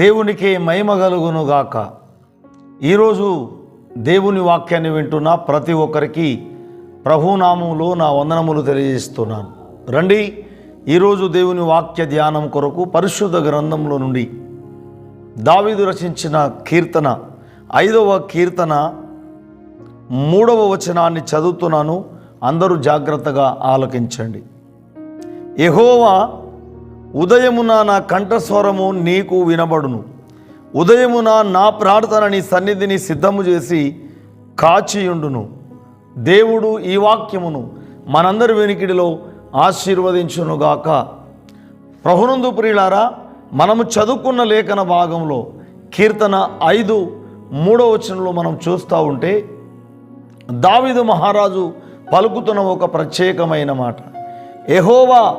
దేవునికే మహిమ కలుగునుగాక. ఈరోజు దేవుని వాక్యాన్ని వింటున్న ప్రతి ఒక్కరికి ప్రభునామంలో నా వందనములు తెలియజేస్తున్నాను. రండి ఈరోజు దేవుని వాక్య ధ్యానం కొరకు పరిశుద్ధ గ్రంథంలో నుండి దావీదు రచించిన కీర్తన ఐదవ కీర్తన మూడవ వచనాన్ని చదువుతున్నాను. అందరూ జాగ్రత్తగా ఆలకించండి. ఎహోవా ఉదయమున నా కంఠస్వరము నీకు వినబడును. ఉదయమున నా ప్రార్థన నీ సన్నిధిని సిద్ధము చేసి కాచియుండును. దేవుడు ఈ వాక్యమును మనందరి వెనికిడిలో ఆశీర్వదించునుగాక. ప్రభునందు ప్రియులారా మనము చదువుకున్న లేఖన భాగంలో కీర్తన ఐదు మూడో వచనంలో మనం చూస్తూ ఉంటే దావిదు మహారాజు పలుకుతున్న ఒక ప్రత్యేకమైన మాట. ఎహోవా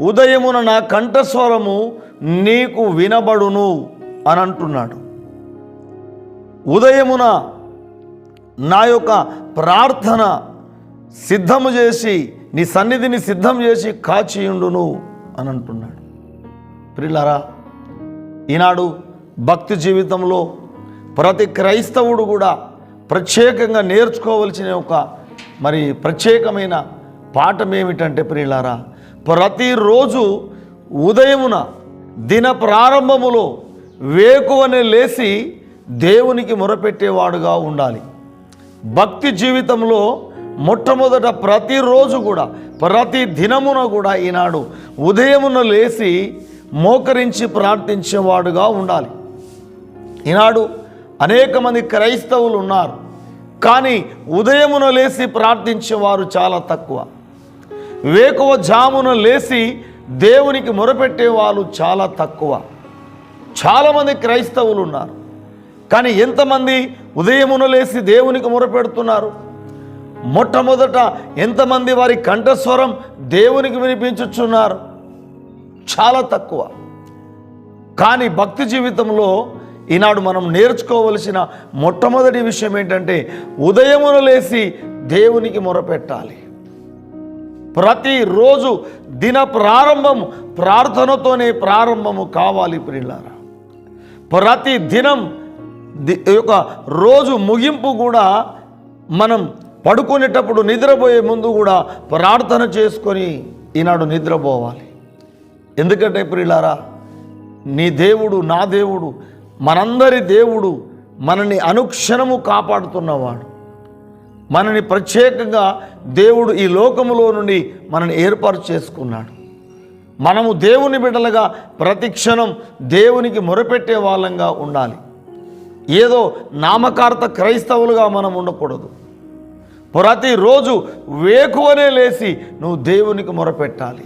ఉదయమున నా కంఠస్వరము నీకు వినబడును అని అంటున్నాడు. ఉదయమున నా యొక్క ప్రార్థన సిద్ధము చేసి నీ సన్నిధిని సిద్ధం చేసి కాచియుండును అని అంటున్నాడు. ప్రిలారా ఈనాడు భక్తి జీవితంలో ప్రతి క్రైస్తవుడు కూడా ప్రత్యేకంగా నేర్చుకోవలసిన ఒక మరి ప్రత్యేకమైన పాఠం ఏమిటంటే ప్రియులారా ప్రతిరోజు ఉదయమున దిన ప్రారంభములో వేకువనే లేచి దేవునికి మొరపెట్టేవాడుగా ఉండాలి. భక్తి జీవితంలో మొట్టమొదట ప్రతిరోజు కూడా ప్రతి దినమున కూడా ఈనాడు ఉదయమున లేచి మోకరించి ప్రార్థించేవాడుగా ఉండాలి. ఈనాడు అనేక మంది క్రైస్తవులు ఉన్నారు కానీ ఉదయమున లేచి ప్రార్థించేవారు చాలా తక్కువ. వేకువ జామున లేచి దేవునికి మొరపెట్టే వాళ్ళు చాలా తక్కువ. చాలామంది క్రైస్తవులు ఉన్నారు. కానీ ఎంతమంది ఉదయమున లేచి దేవునికి మొరపెడుతున్నారు? మొట్టమొదట ఎంతమంది వారి కంఠస్వరం దేవునికి వినిపించుచున్నారు? చాలా తక్కువ. కానీ భక్తి జీవితంలో ఈనాడు మనం నేర్చుకోవలసిన మొట్టమొదటి విషయం ఏంటంటే ఉదయమున లేచి దేవునికి మొరపెట్టాలి. ప్రతిరోజు దిన ప్రారంభం ప్రార్థనతోనే ప్రారంభము కావాలి ప్రియులారా. ప్రతి దినం యొక్క రోజు ముగింపు కూడా మనం పడుకునేటప్పుడు నిద్రపోయే ముందు కూడా ప్రార్థన చేసుకొని ఈనాడు నిద్రపోవాలి. ఎందుకంటే ప్రియులారా నీ దేవుడు నా దేవుడు మనందరి దేవుడు మనని అనుక్షణము కాపాడుతున్నవాడు. మనని ప్రత్యేకంగా దేవుడు ఈ లోకములో నుండి మనని ఏర్పాటు చేసుకున్నాడు. మనము దేవుని బిడ్డలుగా ప్రతి క్షణం దేవునికి మొరపెట్టే వాళ్ళంగా ఉండాలి. ఏదో నామకార్థ క్రైస్తవులుగా మనం ఉండకూడదు. ప్రతిరోజు వేకువనే లేచి నువ్వు దేవునికి మొరపెట్టాలి.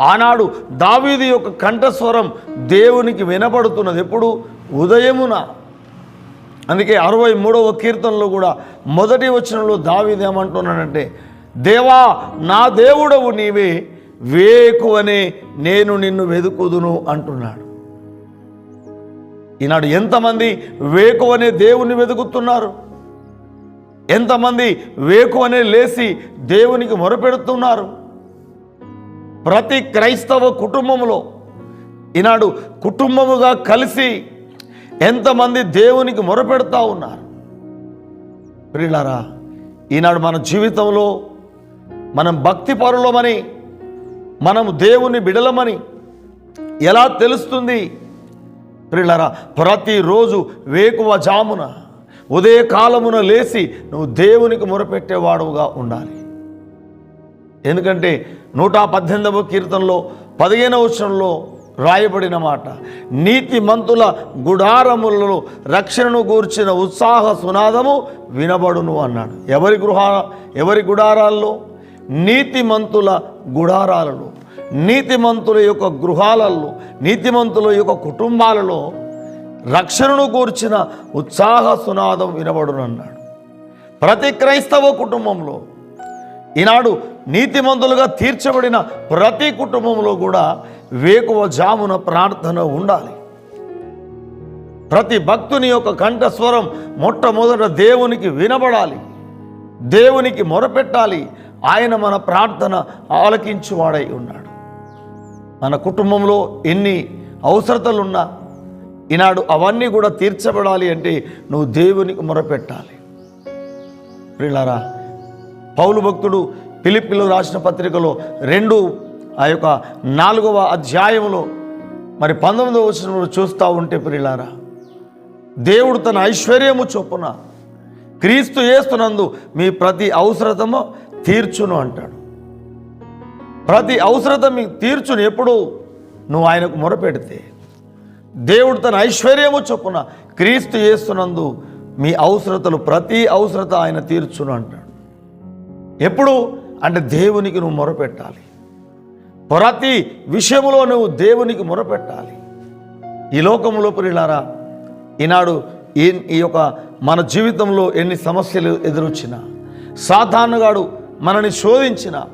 ఆనాడు దావీది యొక్క కంఠస్వరం దేవునికి వినపడుతున్నది ఎప్పుడు? ఉదయమున. అందుకే అరవై మూడవ కీర్తనలో కూడా మొదటి వచనంలో దావిదేమంటున్నాడంటే దేవా నా దేవుడవు నీవే వేకు అనే నేను నిన్ను వెదుకుదును అంటున్నాడు. ఈనాడు ఎంతమంది వేకు అనే దేవుని వెతుకుతున్నారు ఎంతమంది వేకువనే లేచి దేవునికి మొరపెడుతున్నారు? ప్రతి క్రైస్తవ కుటుంబంలో ఈనాడు కుటుంబముగా కలిసి ఎంతమంది దేవునికి మొరపెడతా ఉన్నారు? ప్రియులారా ఈనాడు మన జీవితంలో మనం భక్తి పరులమని మనము దేవుని బిడలమని ఎలా తెలుస్తుంది? ప్రియులరా ప్రతిరోజు వేకువ జామున ఉదయకాలమున లేచి నువ్వు దేవునికి మొరపెట్టేవాడుగా ఉండాలి. ఎందుకంటే నూట పద్దెనిమిదవ కీర్తనలో పదిహేనవ వచనంలో రాయబడిన మాట. నీతి మంతుల గుడారములలో రక్షణను గూర్చిన ఉత్సాహ సునాదము వినబడును అన్నాడు. ఎవరి గృహ ఎవరి గుడారాల్లో? నీతిమంతుల గుడారాలలో. నీతిమంతుల యొక్క గృహాలలో నీతిమంతుల యొక్క కుటుంబాలలో రక్షణను గూర్చిన ఉత్సాహ సునాదం వినబడును అన్నాడు. ప్రతి క్రైస్తవ కుటుంబంలో ఈనాడు నీతిమంతులుగా తీర్చబడిన ప్రతి కుటుంబంలో కూడా వేకువ జామున ప్రార్థన ఉండాలి. ప్రతి భక్తుని యొక్క కంఠస్వరం మొట్టమొదట దేవునికి వినబడాలి. దేవునికి మొరపెట్టాలి. ఆయన మన ప్రార్థన ఆలకించువాడై ఉన్నాడు. మన కుటుంబంలో ఎన్ని అవసరతలున్నా ఈనాడు అవన్నీ కూడా తీర్చబడాలి అంటే నువ్వు దేవునికి మొరపెట్టాలి. ప్రియులారా పౌలు భక్తుడు పిలిపిలు రాసిన పత్రికలో రెండు ఆ యొక్క నాలుగవ అధ్యాయంలో మరి పంతొమ్మిదవ వచనంలో చూస్తూ ఉంటే ప్రిలారా దేవుడు తన ఐశ్వర్యము చొప్పున క్రీస్తు చేస్తున్నందు మీ ప్రతి అవసరతము తీర్చును అంటాడు. ప్రతి అవసరత మీకు తీర్చును ఎప్పుడు? నువ్వు ఆయనకు మొరపెడితే. దేవుడు తన ఐశ్వర్యము చొప్పున క్రీస్తు చేస్తున్నందు మీ అవసరతలు ప్రతి అవసరత ఆయన తీర్చును అంటాడు. ఎప్పుడు? అంటే దేవునికి నువ్వు మొరపెట్టాలి. ప్రతి విషయంలో నువ్వు దేవునికి మొరపెట్టాలి. ఈ లోకంలో ప్రియులారా ఈనాడు ఈ ఈ యొక్క మన జీవితంలో ఎన్ని సమస్యలు ఎదురొచ్చినా సాధారణగాడు మనని శోధించిన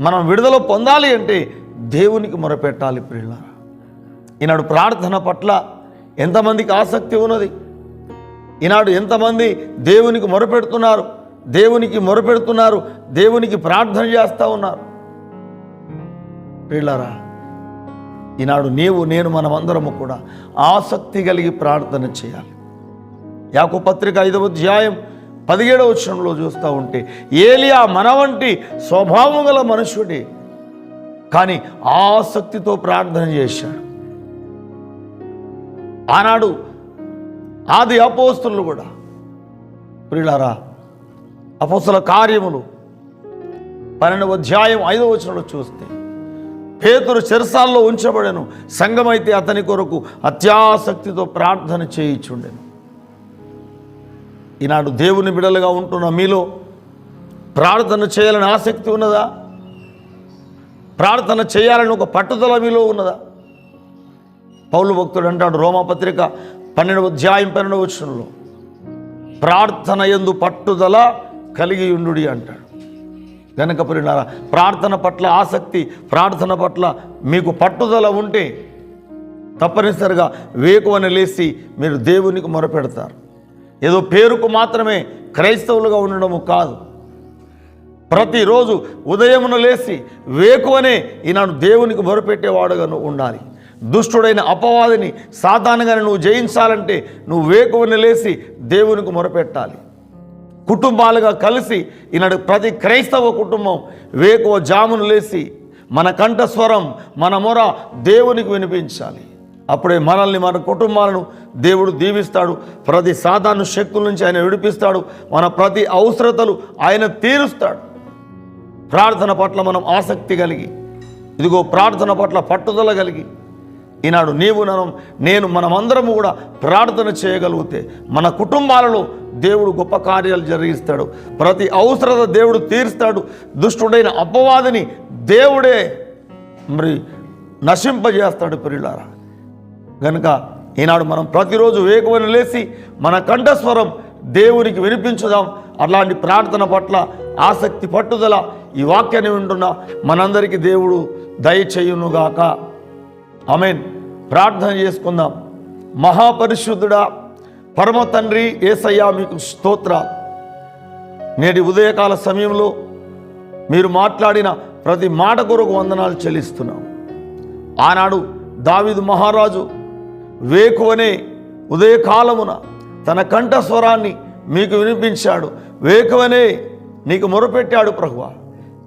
మనం విడుదల పొందాలి అంటే దేవునికి మొరపెట్టాలి ప్రియులారా. ఈనాడు ప్రార్థన పట్ల ఎంతమందికి ఆసక్తి ఉన్నది? ఈనాడు ఎంతమంది దేవునికి మొరపెడుతున్నారు? దేవునికి మొరపెడుతున్నారు దేవునికి ప్రార్థన చేస్తూ ఉన్నారు. ప్రియులారా ఈనాడు నీవు నేను మనమందరము కూడా ఆసక్తి కలిగి ప్రార్థన చేయాలి. యాకో పత్రిక ఐదవ అధ్యాయం పదిహేడవ వచనంలో చూస్తూ ఉంటే ఏలియా మన వంటి స్వభావం గల మనుషుడే కానీ ఆసక్తితో ప్రార్థన చేశాడు. ఆనాడు ఆది అపోస్తులు కూడా ప్రియులారా అపసల కార్యములు పన్నెండవ అధ్యాయం ఐదవ వచనంలో చూస్తే పేతురు చెరసాల్లో ఉంచబడెను సంఘమైతే అతని కొరకు అత్యాసక్తితో ప్రార్థన చేయిచుండెను. ఈనాడు దేవుని బిడలుగా ఉంటున్న మీలో ప్రార్థన చేయాలని ఆసక్తి ఉన్నదా? ప్రార్థన చేయాలని ఒక పట్టుదల మీలో ఉన్నదా? పౌలు భక్తుడు అంటాడు రోమాపత్రిక పన్నెండవ అధ్యాయం పన్నెండవ వచనంలో ప్రార్థన ఎందు పట్టుదల కలిగి ఉండు అంటాడు. గనక పరిణాల ప్రార్థన పట్ల ఆసక్తి ప్రార్థన పట్ల మీకు పట్టుదల ఉంటే తప్పనిసరిగా వేకువని లేచి మీరు దేవునికి మొరపెడతారు. ఏదో పేరుకు మాత్రమే క్రైస్తవులుగా ఉండడము కాదు. ప్రతిరోజు ఉదయమున లేచి వేకువనే ఈనాడు దేవునికి మొరపెట్టేవాడుగా ఉండాలి. దుష్టుడైన అపవాదిని సాధారణంగానే నువ్వు జయించాలంటే నువ్వు వేకువని లేచి దేవునికి మొరపెట్టాలి. కుటుంబాలుగా కలిసి ఈనాడు ప్రతి క్రైస్తవ కుటుంబం వేకువ జామును లేచి మన కంఠస్వరం మన మొర దేవునికి వినిపించాలి. అప్పుడే మనల్ని మన కుటుంబాలను దేవుడు దీవిస్తాడు. ప్రతి సాధారణ శక్తుల నుంచి ఆయన విడిపిస్తాడు. మన ప్రతి అవసరతలు ఆయన తీరుస్తాడు. ప్రార్థన పట్ల మనం ఆసక్తి కలిగి ఇదిగో ప్రార్థన పట్ల పట్టుదల కలిగి ఈనాడు నీవు మనం నేను మనమందరము కూడా ప్రార్థన చేయగలిగితే మన కుటుంబాలలో దేవుడు గొప్ప కార్యాలు జరిగిస్తాడు. ప్రతి అవసరత దేవుడు తీరుస్తాడు. దుష్టుడైన అపవాదిని దేవుడే మరి నశింపజేస్తాడు పిల్లారా గనుక ఈనాడు మనం ప్రతిరోజు వేగమైన లేచి మన కంఠస్వరం దేవునికి వినిపించుదాం. అలాంటి ప్రార్థన పట్ల ఆసక్తి పట్టుదల ఈ వాక్యాన్ని వింటున్న మనందరికీ దేవుడు దయచేయునుగాక. ఆమెన్. ప్రార్థన చేసుకుందాం. మహాపరిశుద్ధుడా పరమ తండ్రి ఏసయ్యా మీకు స్తోత్ర. నేటి ఉదయకాల సమయంలో మీరు మాట్లాడిన ప్రతి మాట కొరకు వందనాలు చెల్లిస్తున్నాం. ఆనాడు దావిదు మహారాజు వేకువనే ఉదయకాలమున తన కంఠస్వరాన్ని మీకు వినిపించాడు. వేకువనే నీకు మొరపెట్టాడు ప్రభువ.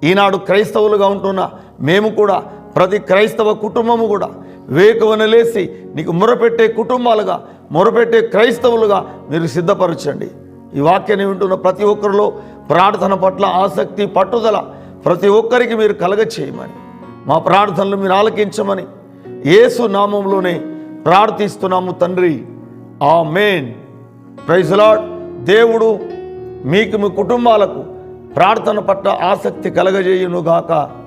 ఈనాడు క్రైస్తవులుగా ఉంటున్న మేము కూడా ప్రతి క్రైస్తవ కుటుంబము కూడా వేకువను లేసి నీకు మొరపెట్టే కుటుంబాలుగా మొరపెట్టే క్రైస్తవులుగా మీరు సిద్ధపరచండి. ఈ వాక్యాన్ని వింటున్న ప్రతి ఒక్కరిలో ప్రార్థన పట్ల ఆసక్తి పట్టుదల ప్రతి ఒక్కరికి మీరు కలగ చేయమని మా ప్రార్థనలు మీరు ఆలకించమని ఏసు నామంలోనే ప్రార్థిస్తున్నాము తండ్రి. ఆ మెయిన్ ప్రైజ్లాడ్ దేవుడు మీకు మీ కుటుంబాలకు ప్రార్థన పట్ల ఆసక్తి కలగజేయునుగాక.